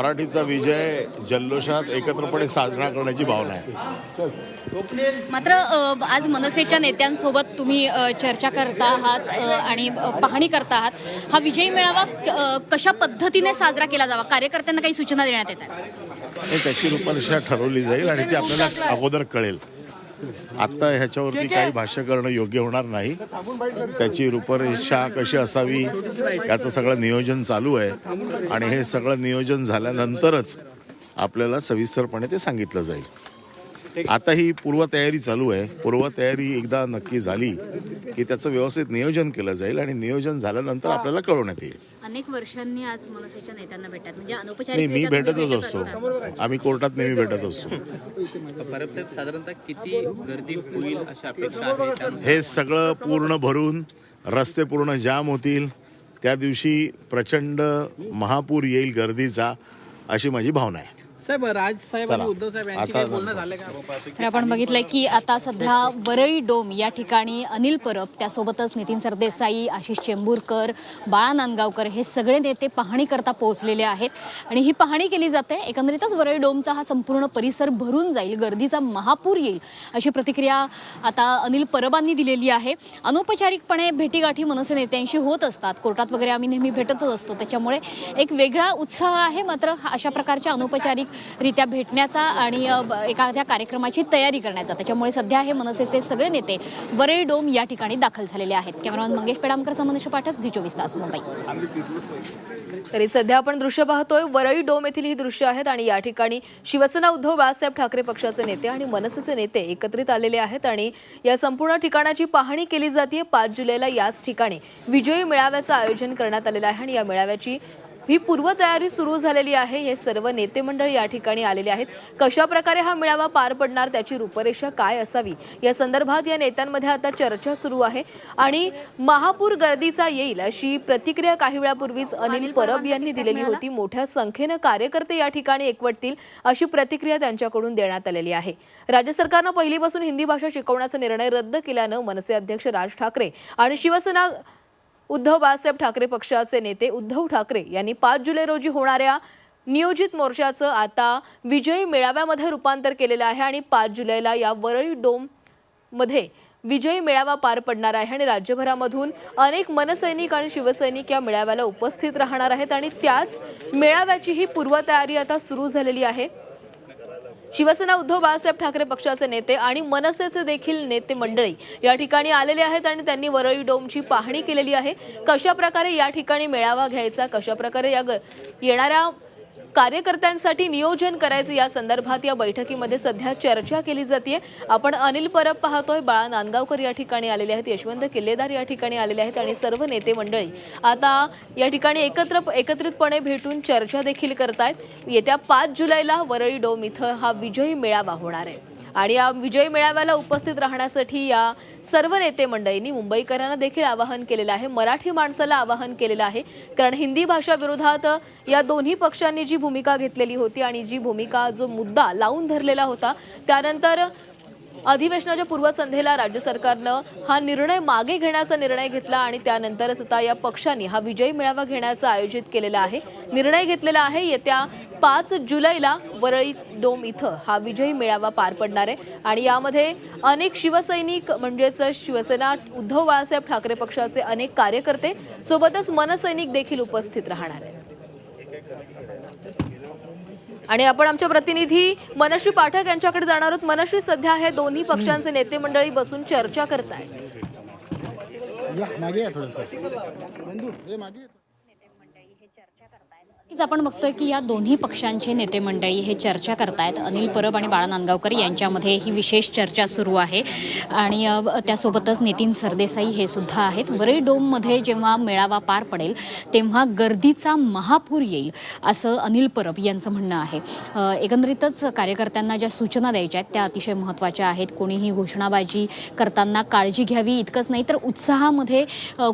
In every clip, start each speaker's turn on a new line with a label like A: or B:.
A: मराठीचा विजय जल्लोषात एकत्रपणे साजरा करण्याची भावना आहे.
B: मात्र आज मनसेच्या नेत्यांसोबत तुम्ही चर्चा करता आहात आणि पाहणी करता आहात. हा विजयी मेळावा कशा पद्धतीने साजरा केला जावा? कार्यकर्त्यांना काही सूचना देण्यात येतात
A: त्याची रूपरेषा ठरवली जाईल आणि ती आपल्याला अगोदर कळेल. आत्ता ह्याच्यावरती काही भाष्य करणं योग्य होणार नाही. त्याची रूपरेषा कशी असावी याचं सगळं नियोजन चालू आहे. आणि हे सगळं नियोजन झाल्यानंतरच आपल्याला सविस्तरपणे ते सांगितलं जाईल. आता ही पूर्वतयारी चालू आहे. पूर्वतयारी एकदा नक्की झाली की त्याचं व्यवस्थित नियोजन केलं जाईल आणि नियोजन झाल्यानंतर आपल्याला कळवण्यात येईल.
B: अनेक वर्षांनी आज मनसेच्या नेत्यांना भेटतात. म्हणजे
A: नाही
B: अनौपचारिक
A: मी भेटतच असतो. आम्ही कोर्टात नेहमी भेटत असतो.
C: साधारणतः किती गर्दी होईल अशी अपेक्षा
A: हे सगळं पूर्ण भरून रस्ते पूर्ण जाम होतील. त्या दिवशी प्रचंड महापूर येईल गर्दीचा अशी माझी भावना आहे.
D: साहेब राज साहेब
A: चला.
D: आणि उद्धव साहेब यांची
A: आता-
D: काही बोलणं झालं का?
B: तर आपण बघितलंय की आता सध्या वरळी डोम या ठिकाणी अनिल परब त्यासोबतच नितीन सरदेसाई आशिष चेंबूरकर बाळा नांदगावकर हे सगळे नेते पाहणी करता पोहोचलेले आहेत. आणि ही पाहणी केली जाते एकंदरीतच वरळी डोमचा हा संपूर्ण परिसर भरून जाईल गर्दीचा महापूर येईल अशी प्रतिक्रिया आता अनिल परबांनी दिलेली आहे. अनौपचारिकपणे भेटीगाठी मनसे नेत्यांशी होत असतात. कोर्टात वगैरे आम्ही नेहमी भेटतच असतो. त्याच्यामुळे एक वेगळा उत्साह आहे मात्र अशा प्रकारच्या अनौपचारिक रित्या भेटण्याचा आणि एखाद्या कार्यक्रमाची तयारी करण्याचा. त्याच्यामुळे सध्या हे मनसेचे सगळे नेते वरळी डोम या ठिकाणी दाखल झालेले आहेत. कॅमेरामॅन मंगेश पेडामकर समनुष पाठक झी चोवीस तास मुंबई.
E: तरी सध्या आपण दृश्य पाहतोय वरळी डोम येथील ही दृश्य आहेत आणि या ठिकाणी शिवसेना उद्धव बाळासाहेब ठाकरे पक्षाचे नेते आणि मनसेचे नेते एकत्रित आलेले आहेत आणि या संपूर्ण ठिकाणाची पाहणी केली जाते पाच जुलैला याच ठिकाणी विजयी मेळाव्याचं आयोजन करण्यात आलेलं आहे आणि या मेळाव्याची ही पूर्वतयारी सुरू झालेली आहे. हे सर्व नेते मंडळ या ठिकाणी आलेले आहेत. कशा प्रकारे हा मेळावा पार पडणार त्याची रूपरेषा काय असावी? या संदर्भात या नेत्यांमध्ये आता चर्चा सुरू आहे आणि महापूर गर्दीचा येईल अशी प्रतिक्रिया काही वेळापूर्वीच अनिल परब यांनी दिलेली होती. मोठ्या संख्येनं कार्यकर्ते या ठिकाणी एकवटतील अशी प्रतिक्रिया त्यांच्याकडून देण्यात आलेली आहे. राज्य सरकारनं पहिलीपासून हिंदी भाषा शिकवण्याचा निर्णय रद्द केल्यानं मनसे अध्यक्ष राज ठाकरे आणि शिवसेना उद्धव बाळासाहेब ठाकरे पक्षाचे नेते उद्धव ठाकरे यांनी पाच जुलै रोजी होणाऱ्या नियोजित मोर्चाचं आता विजयी मेळाव्यामध्ये रूपांतर केलेलं आहे आणि पाच जुलैला या वरळी डोममध्ये विजयी मेळावा पार पडणार आहे आणि राज्यभरामधून अनेक मनसैनिक आणि शिवसैनिक या मेळाव्याला उपस्थित राहणार आहेत आणि त्याच मेळाव्याची ही पूर्वतयारी आता सुरू झालेली आहे. शिवसेना उद्धव बाळासाहेब ठाकरे पक्षाचे नेते आणि मनसेचे देखील नेते मंडळी या ठिकाणी आलेले आहेत आणि त्यांनी वरळी डोमची पाहणी केलेली आहे. कशा प्रकारे या ठिकाणी मेळावा घ्यायचा कशा प्रकारे या ग- येणाऱ्या कार्यकर्त्यांसाठी नियोजन करायचं या संदर्भात या बैठकीमध्ये सध्या चर्चा केली जाते आपण अनिल परब पाहतोय. बाळा नांदगावकर या ठिकाणी आलेले आहेत. यशवंत किल्लेदार या ठिकाणी आलेले आहेत आणि सर्व नेते मंडळी आता या ठिकाणी एकत्र एकत्रितपणे भेटून चर्चा देखील करतायत. येत्या पाच जुलैला वरळी डोम इथं हा विजयी मेळावा होणार आहे. आणि या विजयी मेळाव्याला उपस्थित राहण्यासाठी या सर्व नेते मंडळींनी मुंबईकरांना देखील आवाहन केलेलं आहे. मराठी माणसाला आवाहन केलेलं आहे. कारण हिंदी भाषा विरोधात या दोन्ही पक्षांनी जी भूमिका घेतलेली होती आणि जी भूमिका जो मुद्दा लावून धरलेला होता त्यानंतर अधिवेशनाच्या पूर्वसंध्येला राज्य सरकारनं हा निर्णय मागे घेण्याचा निर्णय घेतला आणि त्यानंतरच आता या पक्षांनी हा विजयी मेळावा घेण्याचा आयोजित केलेला आहे. निर्णय घेतलेला आहे. येत्या पाच जुलैला वरळी डोम इथं हा विजयी मेळावा पार पडणार आहे. आणि यामध्ये अनेक शिवसैनिक म्हणजेच शिवसेना उद्धव बाळासाहेब ठाकरे पक्षाचे अनेक कार्यकर्ते सोबतच मनसैनिक देखील उपस्थित राहणार आहेत. आणि आपण आमच्या प्रतिनिधी मनश्री पाठक यांच्याकडे जाणार आहोत. मनश्री सध्या हे दोन्ही पक्षांचे नेते मंडळी बसून चर्चा करत
F: आहेत मागे या थोडंसं बंधू हे मागे या.
B: नक्कीच आपण बघतोय की या दोन्ही पक्षांचे नेते मंडळी हे चर्चा करतायत. अनिल परब आणि बाळा नांदगावकर यांच्यामध्ये ही विशेष चर्चा सुरू आहे. आणि त्यासोबतच नितीन सरदेसाई हे सुद्धा आहेत. वरळी डोममध्ये जेव्हा मेळावा पार पडेल तेव्हा गर्दीचा महापूर येईल असं अनिल परब यांचं म्हणणं आहे. एकंदरीतच कार्यकर्त्यांना ज्या सूचना द्यायच्या आहेत त्या अतिशय महत्त्वाच्या आहेत. कोणीही घोषणाबाजी करताना काळजी घ्यावी इतकंच नाही तर उत्साहामध्ये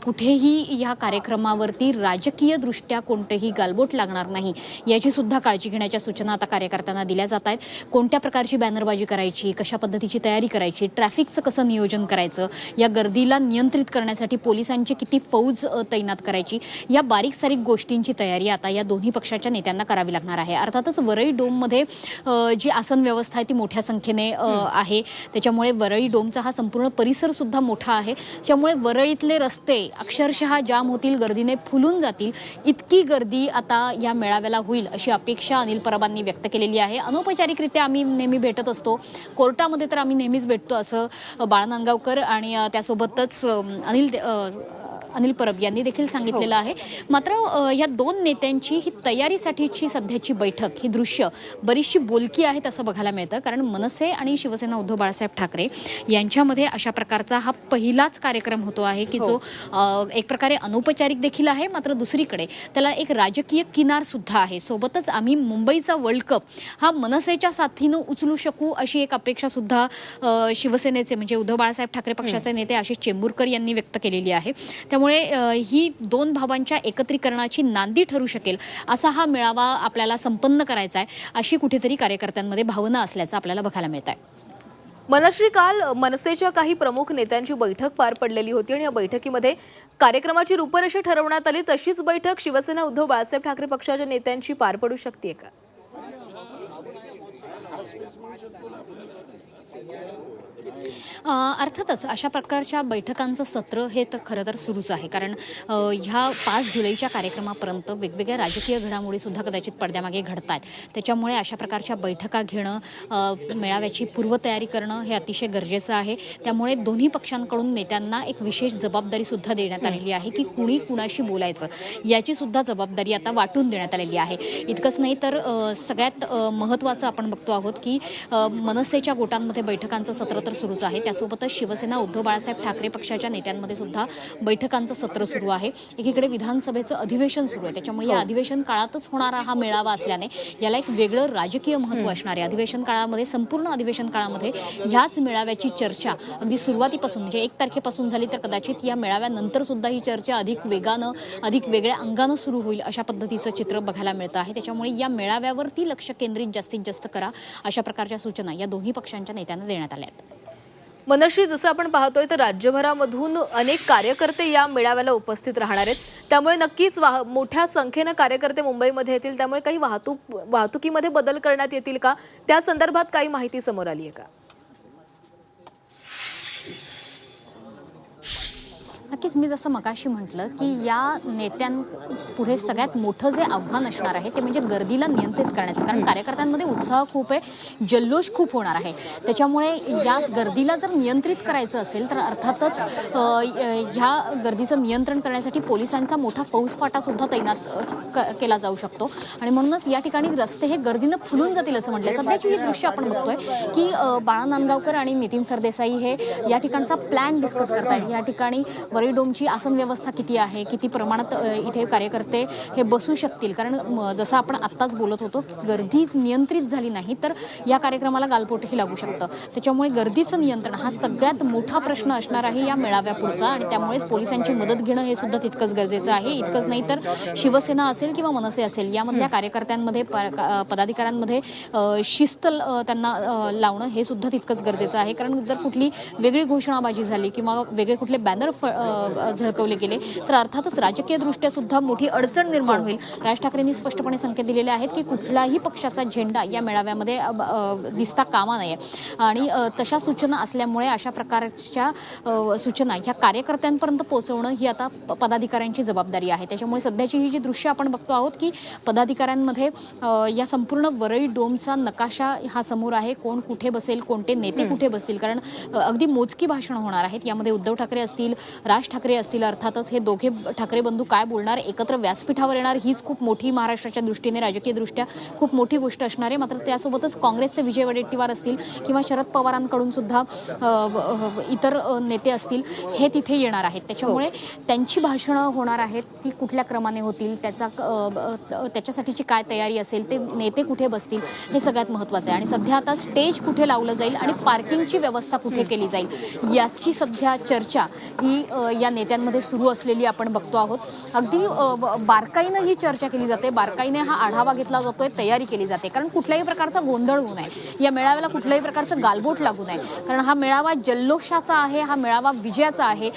B: कुठेही या कार्यक्रमावरती राजकीयदृष्ट्या कोणतेही गालबोट लाग लागणार नाही. याची सुद्धा काळजी घेण्याच्या सूचना आता कार्यकर्त्यांना दिल्या जात आहेत. कोणत्या प्रकारची बॅनरबाजी करायची कशा पद्धतीची तयारी करायची ट्रॅफिकचं कसं नियोजन करायचं या गर्दीला नियंत्रित करण्यासाठी पोलिसांची किती फौज तैनात करायची या बारीक सारीक गोष्टींची तयारी आता या दोन्ही पक्षाच्या नेत्यांना करावी लागणार आहे. अर्थातच वरळी डोममध्ये जी आसन व्यवस्था आहे ती मोठ्या संख्येने आहे. त्याच्यामुळे वरळी डोमचा हा संपूर्ण परिसर सुद्धा मोठा आहे. त्यामुळे वरळीतले रस्ते अक्षरशः जाम होतील गर्दीने फुलून जातील. इतकी गर्दी आता या मेळाव्याला होईल अशी अपेक्षा अनिल परबांनी व्यक्त केलेली आहे. अनौपचारिकरित्या आम्ही नेहमी भेटत असतो. कोर्टामध्ये तर आम्ही नेहमीच भेटतो असं अ, बाळा नांदगावकर आणि त्यासोबतच अनिल दे- अनिल परब यांनी देखील सांगितलेलं आहे. मात्र या दोन नेत्यांची ही तयारीसाठीची सध्याची बैठक ही दृश्य बरीचशी बोलकी आहेत असं बघायला मिळतं. कारण मनसे आणि शिवसेना उद्धव बाळासाहेब ठाकरे यांच्यामध्ये अशा प्रकारचा हा पहिलाच कार्यक्रम होतो आहे की जो अ, एक प्रकारे अनौपचारिक देखील आहे. मात्र दुसरीकडे त्याला एक राजकीय किनार सुद्धा आहे. सोबतच आम्ही मुंबईचा वर्ल्ड कप हा मनसेच्या साथीनं उचलू शकू अशी एक अपेक्षा सुद्धा शिवसेनेचे म्हणजे उद्धव बाळासाहेब ठाकरे पक्षाचे नेते आशिष चेंबूरकर यांनी व्यक्त केलेली आहे. त्यामुळे त्यामुळे ही दोन भावांच्या एकत्रीकरणाची नांदी ठरू शकेल असा हा मेळावा आपल्याला संपन्न करायचा आहे अशी कुठेतरी कार्यकर्त्यांमध्ये भावना असल्याचं आपल्याला बघायला मिळत आहे
E: मनश्री काल मनसेच्या काही प्रमुख नेत्यांची बैठक पार पडलेली होती आणि या बैठकीमध्ये कार्यक्रमाची रूपरेषा ठरवण्यात आली. तशीच बैठक शिवसेना उद्धव बाळासाहेब ठाकरे पक्षाच्या नेत्यांची पार पडू शकते का?
B: अर्थातच अशा प्रकारच्या बैठकांचं सत्र हे तर खरं तर सुरूच आहे. कारण ह्या पाच जुलैच्या कार्यक्रमापर्यंत वेगवेगळ्या राजकीय घडामोडी सुद्धा कदाचित पडद्यामागे घडत आहेत त्याच्यामुळे अशा प्रकारच्या बैठका घेणं मेळाव्याची पूर्वतयारी करणं हे अतिशय गरजेचं आहे. त्यामुळे दोन्ही पक्षांकडून नेत्यांना एक विशेष जबाबदारी सुद्धा देण्यात आलेली आहे की कुणी कुणाशी बोलायचं. याची सुद्धा जबाबदारी आता वाटून देण्यात आलेली आहे. इतकंच नाही तर सगळ्यात महत्त्वाचं आपण बघतो आहोत की अ, मनसेच्या गोटांमध्ये बैठकांचं सत्र तर सुरूच आहे. त्यासोबतच शिवसेना उद्धव बाळासाहेब ठाकरे पक्षाच्या नेत्यांमध्ये सुद्धा बैठकांचं सत्र सुरू आहे. एकीकडे विधानसभेचं अधिवेशन सुरू आहे. त्याच्यामुळे या अधिवेशन काळातच होणारा हा मेळावा असल्याने याला एक वेगळं राजकीय महत्त्व असणार आहे. अधिवेशन काळामध्ये संपूर्ण अधिवेशन काळामध्ये ह्याच मेळाव्याची चर्चा अगदी सुरुवातीपासून म्हणजे एक तारखेपासून झाली तर कदाचित या मेळाव्यानंतर सुद्धा ही चर्चा अधिक वेगानं अधिक वेगळ्या अंगानं सुरू होईल अशा पद्धतीचं चित्र बघायला मिळतं आहे. त्याच्यामुळे या मेळाव्यावरती लक्ष केंद्रित जास्तीत जास्त करा. अशा प्रकारच्या सूचना या दोन्ही पक्षांच्या नेत्यांना देण्यात आल्या आहेत.
E: मनश्री जसं आपण पाहतोय तर राज्यभरामधून अनेक कार्यकर्ते या मेळाव्याला उपस्थित राहणार आहेत. त्यामुळे नक्कीच वाह मोठ्या संख्येनं कार्यकर्ते मुंबईमध्ये येतील. त्यामुळे काही वाहतूक वाहतुकीमध्ये बदल करण्यात येतील का? त्या संदर्भात काही माहिती समोर आली आहे का?
B: नक्कीच मी जसं मगाशी म्हटलं की या नेत्यां पुढे सगळ्यात मोठं जे आव्हान असणार आहे ते म्हणजे गर्दीला नियंत्रित करण्याचं. कारण कार्यकर्त्यांमध्ये उत्साह खूप आहे जल्लोष खूप होणार आहे. त्याच्यामुळे या गर्दीला जर नियंत्रित करायचं असेल तर अर्थातच ह्या गर्दीचं नियंत्रण करण्यासाठी पोलिसांचा मोठा फौजफाटा सुद्धा तैनात केला जाऊ शकतो. आणि म्हणूनच या ठिकाणी रस्ते हे गर्दीनं फुलून जातील असं म्हटलं सध्याची ही दृश्य आपण बघतोय की बाळा नांदगावकर आणि नितीन सरदेसाई हे या ठिकाणचा प्लॅन डिस्कस करतायत. या ठिकाणी वरळी डोमची आसन व्यवस्था किती आहे? किती प्रमाणात इथे कार्यकर्ते हे बसू शकतील? कारण म, जसं आपण आत्ताच बोलत होतो गर्दी नियंत्रित झाली नाही तर या कार्यक्रमाला गालपोटही लागू शकतं. त्याच्यामुळे गर्दीचं नियंत्रण हा सगळ्यात मोठा प्रश्न असणार आहे या मेळाव्यापुढचा आणि त्यामुळेच पोलिसांची मदत घेणं हे सुद्धा तितकंच गरजेचं आहे. इतकंच नाही तर शिवसेना असेल किंवा मनसे असेल यामधल्या कार्यकर्त्यांमध्ये प- पदाधिकाऱ्यांमध्ये शिस्त त्यांना लावणं हे सुद्धा तितकंच गरजेचं आहे. कारण जर कुठली वेगळी घोषणाबाजी झाली किंवा वेगळे कुठले बॅनर झळकवले गेले. तर अर्थातच राजकीय दृष्ट्या सुद्धा मोठी अडचण निर्माण होईल. राज ठाकरेंनी स्पष्टपणे संकेत दिलेले आहेत की कुठल्याही पक्षाचा झेंडा या मेळाव्यामध्ये दिसता कामा नये. आणि तशा सूचना असल्यामुळे अशा प्रकारच्या सूचना ह्या कार्यकर्त्यांपर्यंत पोहोचवणं ही आता पदाधिकाऱ्यांची जबाबदारी आहे. त्याच्यामुळे सध्याची ही जी दृश्य आपण बघतो आहोत की पदाधिकाऱ्यांमध्ये या संपूर्ण वरळी डोमचा नकाशा हा समोर आहे. कोण कुठे बसेल कोणते नेते कुठे बसतील? कारण अगदी मोजकी भाषणं होणार आहेत. यामध्ये उद्धव ठाकरे असतील राज ठाकरे असतील अर्थातच हे दोघे ठाकरे बंधू काय बोलणार? एकत्र व्यासपीठावर येणार हीच खूप मोठी महाराष्ट्राच्या दृष्टीने राजकीयदृष्ट्या खूप मोठी गोष्ट असणार आहे. मात्र त्यासोबतच काँग्रेसचे विजय वडेट्टीवार असतील किंवा शरद पवारांकडून सुद्धा इतर नेते असतील हे तिथे येणार आहेत. त्याच्यामुळे त्यांची भाषणं होणार आहेत ती कुठल्या क्रमाने होतील त्याचा त्याच्यासाठीची काय तयारी असेल ते नेते कुठे बसतील हे सगळ्यात महत्त्वाचं आहे. आणि सध्या आता स्टेज कुठे लावलं जाईल आणि पार्किंगची व्यवस्था कुठे केली जाईल याची सध्या चर्चा ही या नेत्यांमध्ये सुरू असलेली आपण बघतो आहोत. अगदी बारकाईनं ही चर्चा केली जाते. बारकाईने हा आढावा घेतला जातोय तयारी केली जाते. कारण कुठल्याही प्रकारचा गोंधळ होऊ नये. या मेळाव्याला कुठल्याही प्रकारचं गालबोट लागू नये. कारण हा मेळावा जल्लोषाचा आहे हा मेळावा विजयाचा आहे.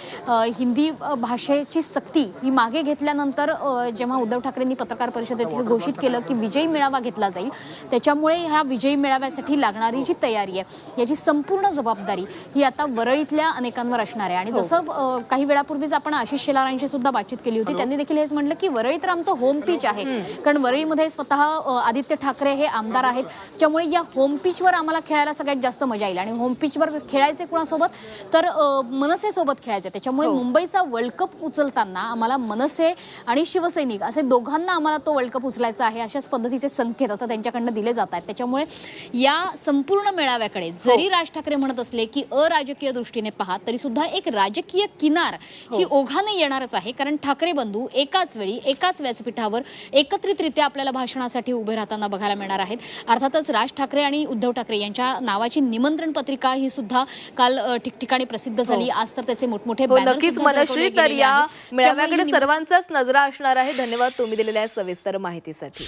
B: हिंदी भाषेची सक्ती ही मागे घेतल्यानंतर जेव्हा उद्धव ठाकरेंनी पत्रकार परिषदेत हे घोषित केलं की विजयी मेळावा घेतला जाईल त्याच्यामुळे ह्या विजयी मेळाव्यासाठी लागणारी जी तयारी आहे याची संपूर्ण जबाबदारी ही आता वरळीतल्या अनेकांवर असणार आहे. आणि जसं अ, काही वेळापूर्वीच आपण आशिष शेलारांशी सुद्धा बातचीत केली होती. त्यांनी देखील हेच म्हटलं की वरळी तर आमचं होम पिच आहे. कारण वरळीमध्ये स्वतः आदित्य ठाकरे हे आमदार आहेत. त्यामुळे या होम पिचवर आम्हाला खेळायला सगळ्यात जास्त मजा येईल. आणि होम पिचवर खेळायचे कुणासोबत? तर अ, मनसे सोबत खेळायचे. त्याच्यामुळे मुंबईचा वर्ल्ड कप उचलताना आम्हाला मनसे आणि शिवसैनिक असे दोघांना आम्हाला तो वर्ल्ड कप उचलायचा आहे अशाच पद्धतीचे संकेत आता त्यांच्याकडनं दिले जात आहेत. त्याच्यामुळे या संपूर्ण मेळाव्याकडे जरी राज ठाकरे म्हणत असले की अराजकीय दृष्टीने पहा तरी सुद्धा एक राजकीय किनार ही. ओघाने येणारच आहे. कारण ठाकरे बंधू एकाच वेळी एकाच व्यासपीठावर एकत्रितरित्या आपल्याला भाषणासाठी उभे राहताना बघायला मिळणार आहेत. अर्थातच राज ठाकरे आणि उद्धव ठाकरे यांच्या नावाची निमंत्रण पत्रिका ही सुद्धा काल ठिकठिकाणी प्रसिद्ध झाली. आज तर त्याचे मोठमोठे
E: हो नक्कीच मनश्री तर या
B: ही
E: मेळाव्याकडे सर्वांचाच नजरा असणार आहे. धन्यवाद तुम्ही दिलेल्या सविस्तर माहितीसाठी.